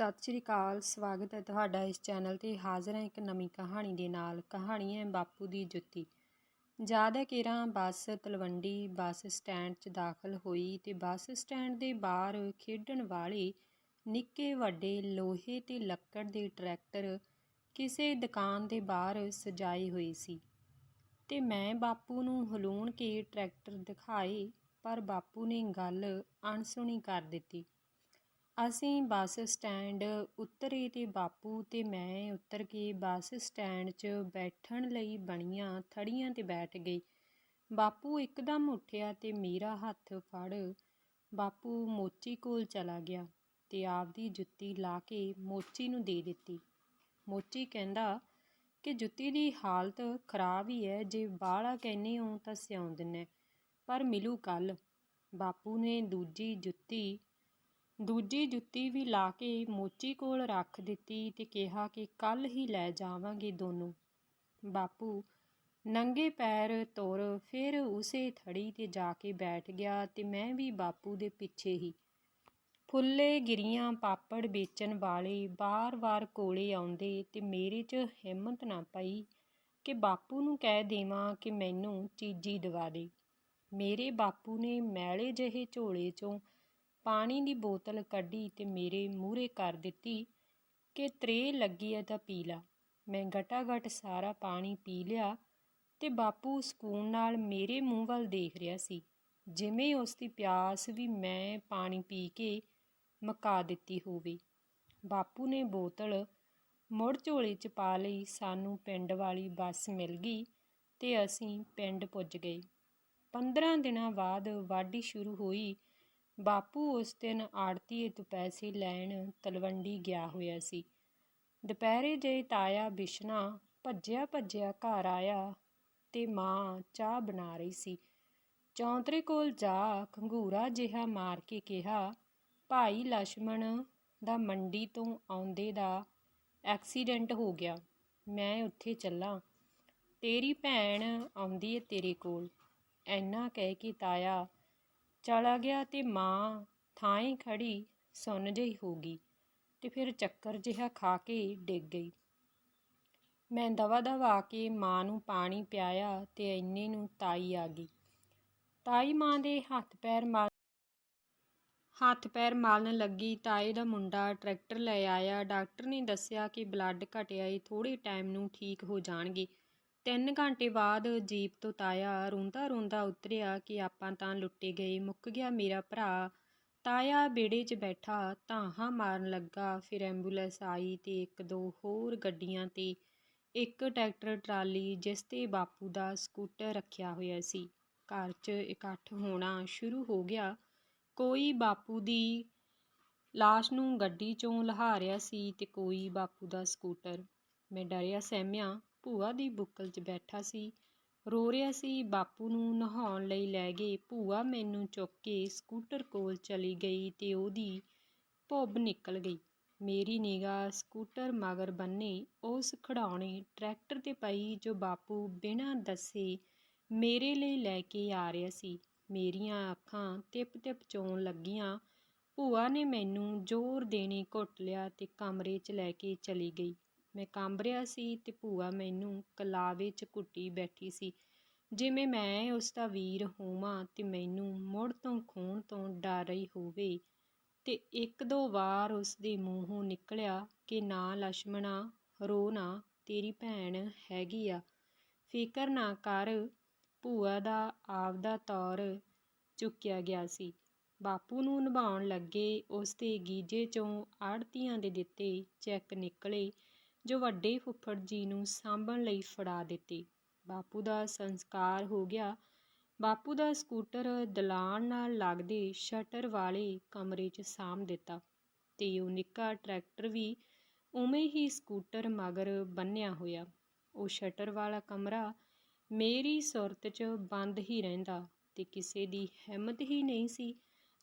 ਸਤਿ ਸ਼੍ਰੀ ਅਕਾਲ, ਸਵਾਗਤ ਹੈ ਤੁਹਾਡਾ ਇਸ ਚੈਨਲ ਤੇ ਹਾਜ਼ਰ ਹਾਂ ਇੱਕ ਨਵੀਂ ਕਹਾਣੀ ਦੇ ਨਾਲ, ਕਹਾਣੀ ਹੈ ਬਾਪੂ ਦੀ ਜੁੱਤੀ। ਯਾਦ ਹੈ ਕੇਰਾਂ ਬੱਸ ਤਲਵੰਡੀ ਬੱਸ ਸਟੈਂਡ 'ਚ ਦਾਖਲ ਹੋਈ ਤੇ ਬੱਸ ਸਟੈਂਡ ਦੇ ਬਾਹਰ ਖੇਡਣ ਵਾਲੇ ਨਿੱਕੇ ਵੱਡੇ ਲੋਹੇ ਤੇ ਲੱਕੜ ਦੇ ਟਰੈਕਟਰ ਕਿਸੇ ਦੁਕਾਨ ਦੇ ਬਾਹਰ ਸਜਾਏ ਹੋਏ ਸੀ। ਤੇ ਮੈਂ ਬਾਪੂ ਨੂੰ ਹਲੂਣ ਕੇ ਟਰੈਕਟਰ ਦਿਖਾਏ, ਪਰ ਬਾਪੂ ਨੇ ਗੱਲ ਅਣਸੁਣੀ ਕਰ ਦਿੱਤੀ। ਅਸੀਂ ਬੱਸ ਸਟੈਂਡ ਉਤਰੇ ਅਤੇ ਬਾਪੂ ਅਤੇ ਮੈਂ ਉਤਰ ਕੇ ਬੱਸ ਸਟੈਂਡ 'ਚ ਬੈਠਣ ਲਈ ਬਣੀਆਂ ਥੜੀਆਂ ਤੇ ਬੈਠ ਗਈ। ਬਾਪੂ ਇੱਕਦਮ ਉੱਠਿਆ ਅਤੇ ਮੇਰਾ ਹੱਥ ਫੜ, ਬਾਪੂ ਮੋਚੀ ਕੋਲ ਚਲਾ ਗਿਆ ਅਤੇ ਆਪਦੀ ਜੁੱਤੀ ਲਾ ਕੇ ਮੋਚੀ ਨੂੰ ਦੇ ਦਿੱਤੀ। ਮੋਚੀ ਕਹਿੰਦਾ, ਕਿ ਜੁੱਤੀ ਦੀ ਹਾਲਤ ਖਰਾਬ ਹੀ ਹੈ ਜੇ ਬਾਹਲਾ ਕਹਿੰਦੇ ਹੋ ਤਾਂ ਸਿਉਂ ਦਿੰਨੇ, ਪਰ ਮਿਲੂ ਕੱਲ ਬਾਪੂ ਨੇ ਦੂਜੀ ਜੁੱਤੀ ਦੂਜੀ ਜੁੱਤੀ ਵੀ ਲਾ ਕੇ ਮੋਚੀ ਕੋਲ ਰੱਖ ਦਿੱਤੀ ਤੇ ਕਿਹਾ ਕਿ ਕੱਲ ਹੀ ਲੈ ਜਾਵਾਂਗੇ ਦੋਨੋਂ। ਬਾਪੂ ਨੰਗੇ ਪੈਰ ਤੁਰ ਫਿਰ ਉਸੇ ਥੜੀ ਤੇ ਜਾ ਕੇ ਬੈਠ ਗਿਆ ਤੇ ਮੈਂ ਵੀ ਬਾਪੂ ਦੇ ਪਿੱਛੇ ਹੀ। ਫੁੱਲੇ ਗਿਰੀਆਂ ਪਾਪੜ ਵੇਚਣ ਵਾਲੇ ਬਾਰ-ਬਾਰ ਕੋਲੇ ਆਉਂਦੇ ਤੇ ਮੇਰੇ 'ਚ ਹਿੰਮਤ ਨਾ ਪਈ ਕਿ ਬਾਪੂ ਨੂੰ ਕਹਿ ਦੇਵਾਂ ਕਿ ਮੈਨੂੰ ਚੀਜੀ ਦਵਾ ਦੇ। ਮੇਰੇ ਬਾਪੂ ਨੇ ਮੈਲੇ ਜਿਹੇ ਝੋਲੇ 'ਚੋਂ ਪਾਣੀ ਦੀ ਬੋਤਲ ਕੱਢੀ ਤੇ ਮੇਰੇ ਮੂਹਰੇ ਕਰ ਦਿੱਤੀ ਕਿ ਤਰੇ ਲੱਗੀ ਐ ਤਾਂ ਪੀ ਲਾ। ਮੈਂ ਗਟਾ-ਗਟ ਸਾਰਾ ਪਾਣੀ ਪੀ ਲਿਆ ਤੇ ਬਾਪੂ ਸਕੂਨ ਨਾਲ ਮੇਰੇ ਮੂੰਹ ਵੱਲ ਦੇਖ ਰਿਹਾ ਸੀ। ਜਿਵੇਂ ਉਸ ਦੀ ਪਿਆਸ ਵੀ ਮੈਂ ਪਾਣੀ ਪੀ ਕੇ ਮਕਾ ਦਿੱਤੀ ਹੋਵੇ। ਬਾਪੂ ਨੇ ਬੋਤਲ ਮੁੜ ਝੋਲੇ 'ਚ ਪਾ ਲਈ, ਸਾਨੂੰ ਪਿੰਡ ਵਾਲੀ ਬੱਸ ਮਿਲ ਗਈ ਤੇ ਅਸੀਂ ਪਿੰਡ ਪੁੱਜ ਗਏ। 15 ਦਿਨਾਂ ਬਾਅਦ ਵਾਢੀ ਸ਼ੁਰੂ ਹੋਈ ਬਾਪੂ ਉਸ ਦਿਨ ਆੜਤੀਏ ਤੋਂ ਪੈਸੇ ਲੈਣ ਤਲਵੰਡੀ ਗਿਆ ਹੋਇਆ ਸੀ। ਦੁਪਹਿਰੇ ਜੇ ਤਾਇਆ ਬਿਸ਼ਨਾ ਭੱਜਿਆ ਭੱਜਿਆ ਘਰ ਆਇਆ ਤੇ ਮਾਂ ਚਾਹ ਬਣਾ ਰਹੀ ਸੀ। ਚੌਂਤਰੇ ਕੋਲ ਜਾ ਖੰਗੂਰਾ ਜਿਹਾ ਮਾਰ ਕੇ ਕਿਹਾ, ਭਾਈ ਲక్ష్మణ ਦਾ ਮੰਡੀ ਤੋਂ ਆਉਂਦੇ ਦਾ ਐਕਸੀਡੈਂਟ ਹੋ ਗਿਆ। ਮੈਂ ਉੱਥੇ ਚੱਲਾਂ। ਤੇਰੀ ਭੈਣ ਆਉਂਦੀ ਏ ਤੇਰੇ ਕੋਲ ਐਨਾ ਕਹਿ ਕੇ ਤਾਇਆ ਚਲਾ ਗਿਆ ਤੇ ਮਾਂ ਥਾਂ ਖੜੀ ਸੁੰਨ ਜਿਹੀ ਹੋ ਗਈ ਤੇ ਫਿਰ ਚੱਕਰ ਜਿਹਾ ਖਾ ਕੇ ਡਿੱਗ ਗਈ। ਮੈਂ ਦਵਾ ਦਵਾ ਆ ਕੇ ਮਾਂ ਨੂੰ ਪਾਣੀ ਪਿਆਇਆ ਤੇ ਇੰਨੇ ਨੂੰ ਤਾਈ ਆ ਗਈ। ਤਾਈ ਮਾਂ ਦੇ ਹੱਥ ਪੈਰ ਮਲ ਹੱਥ ਪੈਰ ਮਾਲਣ ਲੱਗੀ। ਤਾਏ ਦਾ ਮੁੰਡਾ ਟਰੈਕਟਰ ਲੈ ਆਇਆ। ਡਾਕਟਰ ਨੇ ਦੱਸਿਆ ਕਿ ਬਲੱਡ ਘਟਿਆ ਏ ਥੋੜੇ ਟਾਈਮ ਨੂੰ ਠੀਕ ਹੋ ਜਾਣਗੇ। ਤਿੰਨ ਘੰਟੇ ਬਾਅਦ ਜੀਪ ਤੋਂ ਤਾਇਆ ਰੋਂਦਾ ਰੋਂਦਾ ਉਤਰਿਆ ਕਿ ਆਪਾਂ ਤਾਂ ਲੁੱਟੇ ਗਏ, ਮੁੱਕ ਗਿਆ ਮੇਰਾ ਭਰਾ। ਤਾਇਆ ਬੇੜੇ 'ਚ ਬੈਠਾ, ਧਾਹਾਂ ਮਾਰਨ ਲੱਗਾ। ਫਿਰ ਐਂਬੂਲੈਂਸ ਆਈ ਤੇ ਇੱਕ ਦੋ ਹੋਰ ਗੱਡੀਆਂ ਤੇ ਇੱਕ ਟਰੈਕਟਰ, ਟਰਾਲੀ, ਜਿਸ ਤੇ ਬਾਪੂ ਦਾ ਸਕੂਟਰ ਰੱਖਿਆ ਹੋਇਆ ਸੀ। ਘਰ 'ਚ ਇਕੱਠ ਹੋਣਾ ਸ਼ੁਰੂ ਹੋ ਗਿਆ। ਕੋਈ ਬਾਪੂ ਦੀ ਲਾਸ਼ ਨੂੰ ਗੱਡੀ 'ਚੋਂ ਲਹਾ ਰਿਹਾ ਸੀ ਤੇ ਕੋਈ ਬਾਪੂ ਦਾ ਸਕੂਟਰ। ਮੈਂ ਡਰਿਆ ਸਹਿਮਿਆ। ਭੂਆ ਦੀ ਬੁੱਕਲ 'ਚ ਬੈਠਾ ਸੀ। ਰੋ ਰਿਹਾ ਸੀ, ਬਾਪੂ ਨੂੰ ਨਹਾਉਣ ਲਈ ਲੈ ਗਏ। ਭੂਆ ਮੈਨੂੰ ਚੁੱਕ ਕੇ ਸਕੂਟਰ ਕੋਲ ਚਲੀ ਗਈ ਤੇ ਉਹਦੀ ਭੁੱਬ ਨਿਕਲ ਗਈ। ਮੇਰੀ ਨਿਗਾਹ ਸਕੂਟਰ ਮਗਰ ਬੰਨੇ। ਉਸ ਖੜਾਉਣੇ ਟਰੈਕਟਰ ਤੇ ਪਈ ਜੋ ਬਾਪੂ ਬਿਨਾਂ ਦੱਸੇ ਮੇਰੇ ਲਈ ਲੈ ਕੇ ਆ ਰਿਹਾ ਸੀ। ਮੇਰੀਆਂ ਅੱਖਾਂ ਟਿਪ-ਟਿਪ ਚੋਣ ਲੱਗੀਆਂ। ਭੂਆ ਨੇ ਮੈਨੂੰ ਜ਼ੋਰ ਦੇਣੇ ਘੁੱਟ ਲਿਆ ਤੇ ਕਮਰੇ 'ਚ ਲੈ ਕੇ ਚਲੀ ਗਈ। ਮੈਂ ਕੰਬ ਰਿਹਾ ਸੀ ਤੇ ਭੂਆ ਮੈਨੂੰ ਕਲਾ ਵਿੱਚ ਘੁੱਟੀ ਬੈਠੀ ਸੀ। ਜਿਵੇਂ ਮੈਂ ਉਸ ਦਾ ਵੀਰ ਹੋਵਾਂ ਤੇ ਮੈਨੂੰ ਮੁੜ ਤੋਂ ਖੂਨ ਤੋਂ ਡਰ ਰਹੀ ਹੋਵੇ। ਤੇ ਇੱਕ ਦੋ ਵਾਰ ਉਸ ਦੇ ਮੂੰਹੋਂ ਨਿਕਲਿਆ ਕਿ ਨਾ ਲక్ష్ਮਣਾ ਰੋ ਨਾ, ਤੇਰੀ ਭੈਣ ਹੈਗੀ ਆ। ਫਿਕਰ ਨਾ ਕਰ, ਭੂਆ ਦਾ ਆਪਦਾ ਤੌਰ ਚੁੱਕਿਆ ਗਿਆ ਸੀ। ਬਾਪੂ ਨੂੰ ਨਿਭਾਉਣ ਲੱਗੇ ਉਸ ਦੇ ਗੀਜੇ ਚੋਂ ਆੜਤੀਆਂ ਦੇ ਦਿੱਤੇ ਚੈੱਕ ਨਿਕਲੇ ਜੋ ਵੱਡੇ ਫੁੱਫੜ ਜੀ ਨੂੰ ਸਾਂਭਣ ਲਈ ਫੜਾ ਦਿੱਤੇ। ਬਾਪੂ ਦਾ ਸੰਸਕਾਰ ਹੋ ਗਿਆ। ਬਾਪੂ ਦਾ ਸਕੂਟਰ ਦਲਾਨ ਨਾਲ ਲੱਗਦੇ ਸ਼ਟਰ ਵਾਲੇ ਕਮਰੇ 'ਚ ਸਾਂਭ ਦਿੱਤਾ ਤੇ ਉਹ ਨਿੱਕਾ ਟਰੈਕਟਰ ਵੀ ਉਵੇਂ ਹੀ ਸਕੂਟਰ ਮਗਰ ਬੰਨਿਆ ਹੋਇਆ। ਉਹ ਸ਼ਟਰ ਵਾਲਾ ਕਮਰਾ ਮੇਰੀ ਸੁਰਤ 'ਚ ਬੰਦ ਹੀ ਰਹਿੰਦਾ ਤੇ ਕਿਸੇ ਦੀ ਹਿੰਮਤ ਹੀ ਨਹੀਂ ਸੀ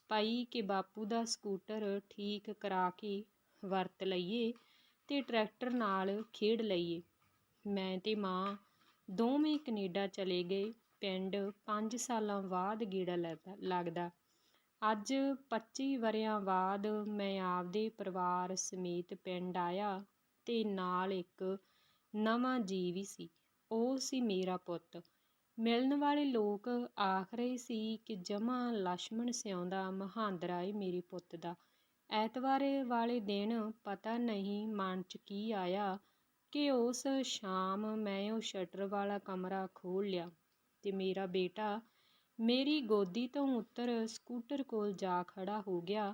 ਪਾਈ ਕਿ ਬਾਪੂ ਦਾ ਸਕੂਟਰ ਠੀਕ ਕਰਾ ਕੇ ਵਰਤ ਲਈਏ। ਤੇ ਟਰੈਕਟਰ ਨਾਲ ਖੇਡ ਲਈਏ। ਮੈਂ ਤੇ ਮਾਂ ਦੋਵੇਂ ਕੈਨੇਡਾ ਚਲੇ ਗਏ। ਪਿੰਡ ਪੰਜ ਸਾਲਾਂ ਬਾਅਦ ਗੇੜਾ ਲੱਗਦਾ ਅੱਜ ਪੱਚੀ ਵਰ੍ਹਿਆਂ ਬਾਅਦ ਮੈਂ ਆਪਦੇ ਪਰਿਵਾਰ ਸਮੇਤ ਪਿੰਡ ਆਇਆ ਤੇ ਨਾਲ ਇੱਕ ਨਵਾਂ ਜੀਵ ਹੀ ਸੀ। ਉਹ ਸੀ ਮੇਰਾ ਪੁੱਤ। ਮਿਲਣ ਵਾਲੇ ਲੋਕ ਆਖ ਰਹੇ ਸੀ ਕਿ ਜਮਾ ਲਛਮਣ ਸਿਆਉਂਦਾ ਮਹਾਂਦਰਾ ਏ ਮੇਰੇ ਪੁੱਤ ਦਾ। ਐਤਵਾਰੇ ਵਾਲੇ ਦਿਨ ਪਤਾ ਨਹੀਂ ਮਨ 'ਚ ਕੀ ਆਇਆ ਕਿ ਉਸ ਸ਼ਾਮ ਮੈਂ ਉਹ ਸ਼ਟਰ ਵਾਲਾ ਕਮਰਾ ਖੋਲ੍ਹ ਲਿਆ ਤੇ ਮੇਰਾ ਬੇਟਾ ਮੇਰੀ ਗੋਦੀ ਤੋਂ ਉੱਤਰ ਸਕੂਟਰ ਕੋਲ ਜਾ ਖੜਾ ਹੋ ਗਿਆ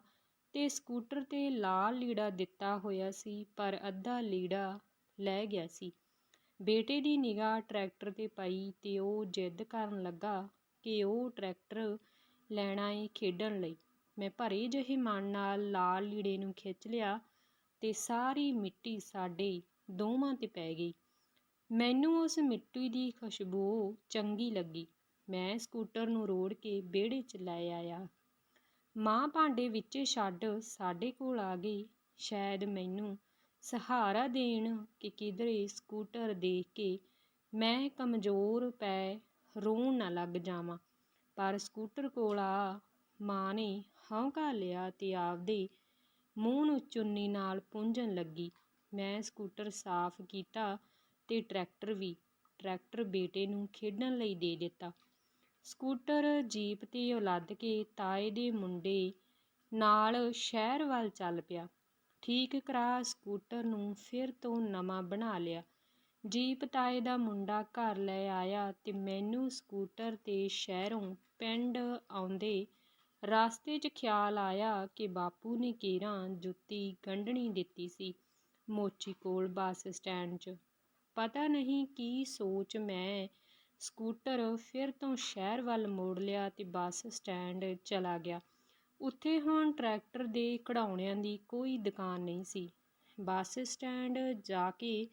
ਤੇ ਸਕੂਟਰ ਤੇ ਲਾਲ ਲੀੜਾ ਦਿੱਤਾ ਹੋਇਆ ਸੀ, ਪਰ ਅੱਧਾ ਲੀੜਾ ਲੈ ਗਿਆ ਸੀ। ਬੇਟੇ ਦੀ ਨਿਗਾਹ ਟਰੈਕਟਰ ਤੇ ਪਈ ਤੇ ਉਹ ਜਿੱਦ ਕਰਨ ਲੱਗਾ ਕਿ ਉਹ ਟਰੈਕਟਰ ਲੈਣਾ ਏ ਖੇਡਣ ਲਈ। ਮੈਂ ਭਰੇ ਜਿਹੇ ਮਨ ਨਾਲ ਲਾਲ ਲੀੜੇ ਨੂੰ ਖਿੱਚ ਲਿਆ ਤੇ ਸਾਰੀ ਮਿੱਟੀ ਸਾਡੇ ਦੋਵਾਂ ਤੇ ਪੈ ਗਈ। ਮੈਨੂੰ ਉਸ ਮਿੱਟੀ ਦੀ ਖੁਸ਼ਬੂ ਚੰਗੀ ਲੱਗੀ। ਮੈਂ ਸਕੂਟਰ ਨੂੰ ਰੋੜ ਕੇ ਵਿਹੜੇ 'ਚ ਲੈ ਆਇਆ। ਮਾਂ ਭਾਂਡੇ ਵਿੱਚ ਛੱਡ ਸਾਡੇ ਕੋਲ ਆ ਗਈ। ਸ਼ਾਇਦ ਮੈਨੂੰ ਸਹਾਰਾ ਦੇਣ ਕਿ ਕਿਧਰੇ ਸਕੂਟਰ ਦੇਖ ਕੇ ਮੈਂ ਕਮਜ਼ੋਰ ਪੈ ਰੋਣ ਨਾ ਲੱਗ ਜਾਵਾਂ। ਪਰ ਸਕੂਟਰ ਕੋਲ ਆ ਮਾਂ ਨੇ ਹੌਂਕਾ ਲਿਆ ਤੇ ਆਪਦੇ ਮੂੰਹ ਨੂੰ ਚੁੰਨੀ ਨਾਲ ਪੂੰਝਣ ਲੱਗੀ। ਮੈਂ ਸਕੂਟਰ ਸਾਫ਼ ਕੀਤਾ ਤੇ ਟਰੈਕਟਰ ਵੀ, ਟਰੈਕਟਰ ਬੇਟੇ ਨੂੰ ਖੇਡਣ ਲਈ ਦੇ ਦਿੱਤਾ। ਸਕੂਟਰ, ਜੀਪ ਤੇ ਉਲੱਦ ਕੇ ਤਾਏ ਦੇ ਮੁੰਡੇ ਨਾਲ ਸ਼ਹਿਰ ਵੱਲ ਚੱਲ ਪਿਆ। ਠੀਕ ਕਰਾ ਸਕੂਟਰ ਨੂੰ ਫਿਰ ਤੋਂ ਨਵਾਂ ਬਣਾ ਲਿਆ। ਜੀਪ ਤਾਏ ਦਾ ਮੁੰਡਾ ਘਰ ਲੈ ਆਇਆ ਤੇ ਮੈਨੂੰ ਸਕੂਟਰ ਤੇ ਸ਼ਹਿਰੋਂ ਪਿੰਡ ਆਉਂਦੇ ਰਾਸਤੇ 'ਚ ਖਿਆਲ ਆਇਆ ਕਿ ਬਾਪੂ ਨੇ ਕੇਰਾਂ ਜੁੱਤੀ ਗੰਢਣੀ ਦਿੱਤੀ ਸੀ ਮੋਚੀ ਕੋਲ ਬੱਸ ਸਟੈਂਡ 'ਚ। ਪਤਾ ਨਹੀਂ ਕੀ ਸੋਚ ਮੈਂ ਸਕੂਟਰ ਫਿਰ ਤੋਂ ਸ਼ਹਿਰ ਵੱਲ ਮੋੜ ਲਿਆ ਤੇ ਬੱਸ ਸਟੈਂਡ ਚਲਾ ਗਿਆ। ਉੱਥੇ ਹੁਣ ਟਰੈਕਟਰ ਦੇ ਕਢਾਉਣਿਆਂ ਦੀ ਕੋਈ ਦੁਕਾਨ ਨਹੀਂ ਸੀ। ਬੱਸ ਸਟੈਂਡ ਜਾ ਕੇ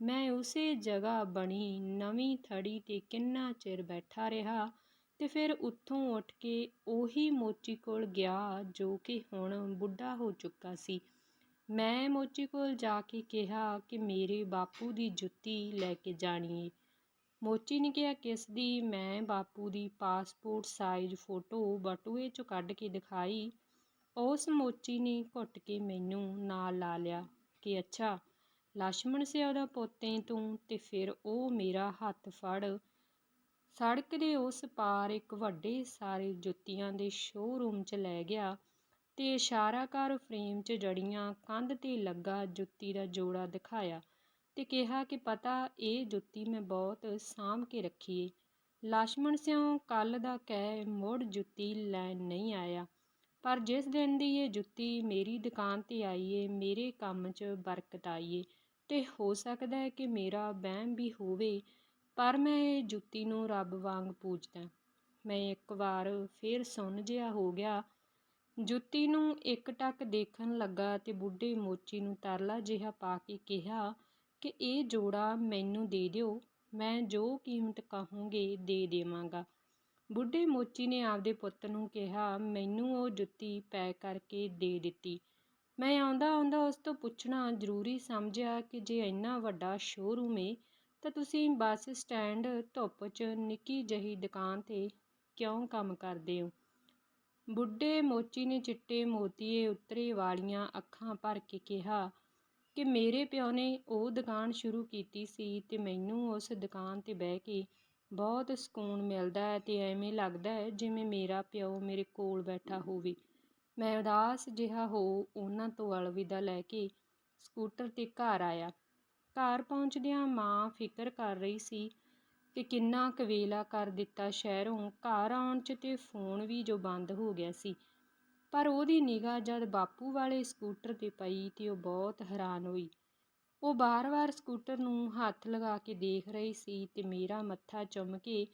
ਮੈਂ ਉਸੇ ਜਗ੍ਹਾ ਬਣੀ, ਨਵੀਂ ਥੜੀ ਤੇ ਕਿੰਨਾ ਚਿਰ ਬੈਠਾ ਰਿਹਾ। ਤੇ ਫਿਰ ਉੱਥੋਂ ਉੱਠ ਕੇ ਉਹੀ ਮੋਚੀ ਕੋਲ ਗਿਆ ਜੋ ਕਿ ਹੁਣ ਬੁੱਢਾ ਹੋ ਚੁੱਕਾ ਸੀ। ਮੈਂ ਮੋਚੀ ਕੋਲ ਜਾ ਕੇ ਕਿਹਾ ਕਿ ਮੇਰੇ ਬਾਪੂ ਦੀ ਜੁੱਤੀ ਲੈ ਕੇ ਜਾਣੀ ਏ। ਮੋਚੀ ਨੇ ਕਿਹਾ ਕਿਸਦੀ ਮੈਂ ਬਾਪੂ ਦੀ ਪਾਸਪੋਰਟ ਸਾਈਜ਼ ਫੋਟੋ ਬਟੂਏ ਚੋਂ ਕੱਢ ਕੇ ਦਿਖਾਈ। ਉਸ ਮੋਚੀ ਨੇ ਘੁੱਟ ਕੇ ਮੈਨੂੰ ਨਾਲ ਲਾ ਲਿਆ ਕਿ ਅੱਛਾ, ਲਛਮਣ ਸਿਆ ਦਾ ਪੋਤੇ ਤੂੰ ਤੇ ਫਿਰ ਉਹ ਮੇਰਾ ਹੱਥ ਫੜ ਸੜਕ ਦੇ ਉਸ ਪਾਰ ਇੱਕ ਵੱਡੇ ਸਾਰੇ ਜੁੱਤੀਆਂ ਦੇ ਸ਼ੋਅਰੂਮ 'ਚ ਲੈ ਗਿਆ ਤੇ ਇਸ਼ਾਰਾ ਇਸ਼ਾਰਾਕਾਰ ਫਰੇਮ 'ਚ ਜੜੀਆਂ, ਕੰਧ ਤੇ ਲੱਗਾ ਜੁੱਤੀ ਦਾ ਜੋੜਾ ਦਿਖਾਇਆ ਤੇ ਕਿਹਾ ਕਿ ਪਤਾ ਇਹ ਜੁੱਤੀ ਮੈਂ ਬਹੁਤ ਸਾਂਭ ਕੇ ਰੱਖੀ ਏ। ਲਾਸ਼ਮਣ ਸਿਉ ਕੱਲ ਦਾ ਕਹਿ ਮੋੜ ਜੁੱਤੀ ਲੈਣ ਨਹੀਂ ਆਇਆ, ਪਰ ਜਿਸ ਦਿਨ ਦੀ ਇਹ ਜੁੱਤੀ ਮੇਰੀ ਦੁਕਾਨ ਤੇ ਆਈ ਏ, ਮੇਰੇ ਕੰਮ 'ਚ ਬਰਕਤ ਆਈ ਏ ਤੇ ਹੋ ਸਕਦਾ ਹੈ ਕਿ ਮੇਰਾ ਵਹਿਮ ਵੀ ਹੋਵੇ ਪਰ ਮੈਂ ਇਹ ਜੁੱਤੀ ਨੂੰ ਰੱਬ ਵਾਂਗ ਪੂਜਦਾ। ਮੈਂ ਇੱਕ ਵਾਰ ਫੇਰ ਸੁੰਨ ਜਿਹਾ ਹੋ ਗਿਆ। ਜੁੱਤੀ ਨੂੰ ਇੱਕ ਟੱਕ ਦੇਖਣ ਲੱਗਾ ਤੇ ਬੁੱਢੇ ਮੋਚੀ ਨੂੰ ਤਰਲਾ ਜਿਹਾ ਪਾ ਕੇ ਕਿਹਾ ਕਿ ਇਹ ਜੋੜਾ ਮੈਨੂੰ ਦੇ ਦਿਓ, ਮੈਂ ਜੋ ਕੀਮਤ ਕਹੋਗੇ ਦੇ ਦੇਵਾਂਗਾ। ਬੁੱਢੇ ਮੋਚੀ ਨੇ ਆਪਦੇ ਪੁੱਤ ਨੂੰ ਕਿਹਾ, ਮੈਨੂੰ ਉਹ ਜੁੱਤੀ ਪੈਕ ਕਰਕੇ ਦੇ ਦਿੱਤੀ। ਮੈਂ ਆਉਂਦਾ ਆਉਂਦਾ ਉਸ ਤੋਂ ਪੁੱਛਣਾ ਜ਼ਰੂਰੀ ਸਮਝਿਆ ਕਿ ਜੇ ਇੰਨਾ ਵੱਡਾ ਸ਼ੋਰੂਮ ਏ ਤਾਂ ਤੁਸੀਂ ਬੱਸ ਸਟੈਂਡ ਧੁੱਪ 'ਚ ਨਿੱਕੀ ਜਹੀ ਦੁਕਾਨ ਤੇ ਕਿਉਂ ਕੰਮ ਕਰਦੇ ਹੋ? ਬੁੱਢੇ ਮੋਚੀ ਨੇ ਚਿੱਟੇ ਮੋਤੀਏ ਉੱਤਰੇ ਵਾਲੀਆਂ ਅੱਖਾਂ ਭਰ ਕੇ ਕਿਹਾ ਕਿ ਮੇਰੇ ਪਿਓ ਨੇ ਉਹ ਦੁਕਾਨ ਸ਼ੁਰੂ ਕੀਤੀ ਸੀ ਤੇ ਮੈਨੂੰ ਉਸ ਦੁਕਾਨ ਤੇ ਬਹਿ ਕੇ ਬਹੁਤ ਸਕੂਨ ਮਿਲਦਾ ਹੈ ਤੇ ਐਵੇਂ ਲੱਗਦਾ ਹੈ ਜਿਵੇਂ ਮੇਰਾ ਪਿਓ ਮੇਰੇ ਕੋਲ ਬੈਠਾ ਹੋਵੇ। ਮੈਂ ਉਦਾਸ ਜਿਹਾ ਹੋ ਉਹਨਾਂ ਤੋਂ ਅਲਵਿਦਾ ਲੈ ਕੇ ਸਕੂਟਰ ਤੇ ਘਰ ਆਇਆ। ਘਰ ਪਹੁੰਚਦਿਆਂ ਮਾਂ ਫਿਕਰ ਕਰ ਰਹੀ ਸੀ ਕਿ ਕਿੰਨਾ ਕਵੇਲਾ ਕਰ ਦਿੱਤਾ ਸ਼ਹਿਰੋਂ ਘਰ ਆਉਣ 'ਚ ਤੇ ਫੋਨ ਵੀ ਜੋ ਬੰਦ ਹੋ ਗਿਆ ਸੀ। ਪਰ ਉਹਦੀ ਨਿਗਾਹ ਜਦ ਬਾਪੂ ਵਾਲੇ ਸਕੂਟਰ ਤੇ ਪਈ ਤੇ ਉਹ ਬਹੁਤ ਹੈਰਾਨ ਹੋਈ। ਉਹ ਬਾਰ-ਬਾਰ ਸਕੂਟਰ ਨੂੰ ਹੱਥ ਲਗਾ ਕੇ ਦੇਖ ਰਹੀ ਸੀ ਤੇ ਮੇਰਾ ਮੱਥਾ ਚੁੰਮ ਕੇ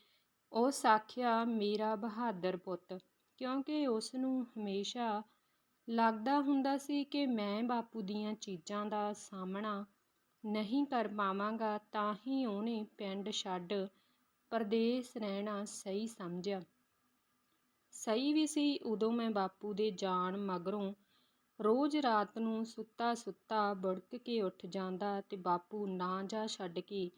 ਉਹ ਸਾਖਿਆ ਮੇਰਾ ਬਹਾਦਰ ਪੁੱਤ। ਕਿਉਂਕਿ ਉਸ ਨੂੰ ਹਮੇਸ਼ਾ ਲੱਗਦਾ ਹੁੰਦਾ ਸੀ ਕਿ ਮੈਂ ਬਾਪੂ ਦੀਆਂ ਚੀਜ਼ਾਂ ਦਾ ਸਾਹਮਣਾ ਨਹੀਂ ਕਰ ਪਾਵਾਂਗਾ ਤਾਂ ਹੀ ਉਹਨੇ ਪਿੰਡ ਛੱਡ ਪਰਦੇਸ ਰਹਿਣਾ ਸਹੀ ਸਮਝਿਆ। ਸਹੀ ਵੀ ਸੀ, ਉਦੋਂ ਮੈਂ ਬਾਪੂ ਦੇ ਜਾਣ ਮਗਰੋਂ ਰੋਜ਼ ਰਾਤ ਨੂੰ ਸੁੱਤਾ ਸੁੱਤਾ ਬੜਕ ਕੇ ਉੱਠ ਜਾਂਦਾ ਤੇ ਬਾਪੂ ਨਾ ਜਾ ਛੱਡ ਕੇ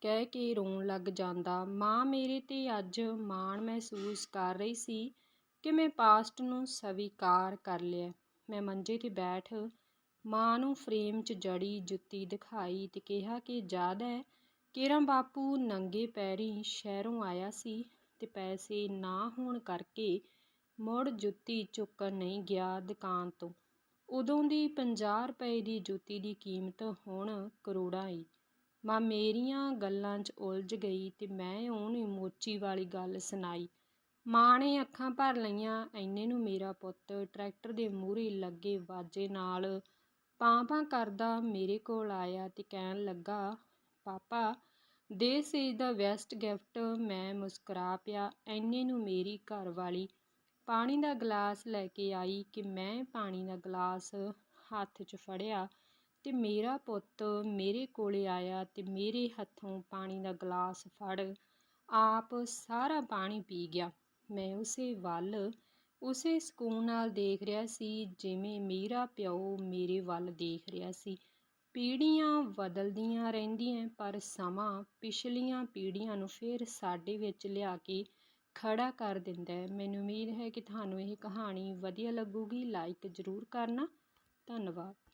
ਕਹਿ ਕੇ ਰੋਣ ਲੱਗ ਜਾਂਦਾ। ਮਾਂ ਮੇਰੇ ਤੇ ਅੱਜ ਮਾਣ ਮਹਿਸੂਸ ਕਰ ਰਹੀ ਸੀ ਕਿ ਮੈਂ ਪਾਸਟ ਨੂੰ ਸਵੀਕਾਰ ਕਰ ਲਿਆ। ਮੈਂ ਮੰਜੇ 'ਤੇ ਬੈਠ ਮਾਂ ਨੂੰ ਫਰੇਮ 'ਚ ਜੜੀ ਜੁੱਤੀ ਦਿਖਾਈ ਤੇ ਕਿਹਾ ਕਿ ਯਾਦ ਹੈ ਕੇਰਾਂ ਬਾਪੂ ਨੰਗੇ ਪੈਰੀਂ ਸ਼ਹਿਰੋਂ ਆਇਆ ਸੀ ਤੇ ਪੈਸੇ ਨਾ ਹੋਣ ਕਰਕੇ ਮੁੜ ਜੁੱਤੀ ਚੁੱਕਣ ਨਹੀਂ ਗਿਆ ਦੁਕਾਨ ਤੋਂ। ਉਦੋਂ ਦੀ 50 ਰੁਪਏ ਦੀ ਜੁੱਤੀ ਦੀ ਕੀਮਤ ਹੁਣ ਕਰੋੜਾਂ ਈ ਮਾਂ ਮੇਰੀਆਂ ਗੱਲਾਂ 'ਚ ਉਲਝ ਗਈ ਤੇ ਮੈਂ ਉਹਨੂੰ ਮੋਚੀ ਵਾਲੀ ਗੱਲ ਸੁਣਾਈ। ਮਾਂ ਨੇ ਅੱਖਾਂ ਭਰ ਲਈਆਂ ਐਨੇ ਨੂੰ ਮੇਰਾ ਪੁੱਤ ਟਰੈਕਟਰ ਦੇ ਮੂਹਰੇ ਲੱਗੇ ਵਾਜੇ ਨਾਲ ਪਾਂ ਪਾਂ ਕਰਦਾ ਮੇਰੇ ਕੋਲ ਆਇਆ ਤੇ ਕਹਿਣ ਲੱਗਾ, ਪਾਪਾ, this is the best gift. ਮੈਂ ਮੁਸਕਰਾ ਪਿਆ, ਐਨੇ ਨੂੰ ਮੇਰੀ ਘਰ ਵਾਲੀ ਪਾਣੀ ਦਾ ਗਲਾਸ ਲੈ ਕੇ ਆਈ ਕਿ ਮੈਂ ਪਾਣੀ ਦਾ ਗਲਾਸ ਹੱਥ 'ਚ ਫੜਿਆ ਤੇ ਮੇਰਾ ਪੁੱਤ ਮੇਰੇ ਕੋਲੇ ਆਇਆ ਤੇ ਮੇਰੇ ਹੱਥੋਂ ਪਾਣੀ ਦਾ ਗਲਾਸ ਫੜ, ਆਪ ਸਾਰਾ ਪਾਣੀ ਪੀ ਗਿਆ। ਮੈਂ ਉਸੇ ਵੱਲ ਉਸੇ ਸਕੂਨ ਨਾਲ ਦੇਖ ਰਿਹਾ ਸੀ, ਜਿਵੇਂ ਮੇਰਾ ਪਿਓ ਮੇਰੇ ਵੱਲ ਦੇਖ ਰਿਹਾ ਸੀ। ਪੀੜ੍ਹੀਆਂ ਬਦਲਦੀਆਂ ਰਹਿੰਦੀਆਂ, ਪਰ ਸਮਾਂ ਪਿਛਲੀਆਂ ਪੀੜ੍ਹੀਆਂ ਨੂੰ ਫਿਰ ਸਾਡੇ ਵਿੱਚ ਲਿਆ ਕੇ ਖੜਾ ਕਰ ਦਿੰਦਾ ਹੈ। ਮੈਨੂੰ ਉਮੀਦ ਹੈ ਕਿ ਤੁਹਾਨੂੰ ਇਹ ਕਹਾਣੀ ਵਧੀਆ ਲੱਗੂਗੀ। ਲਾਈਕ ਜ਼ਰੂਰ ਕਰਨਾ। ਧੰਨਵਾਦ।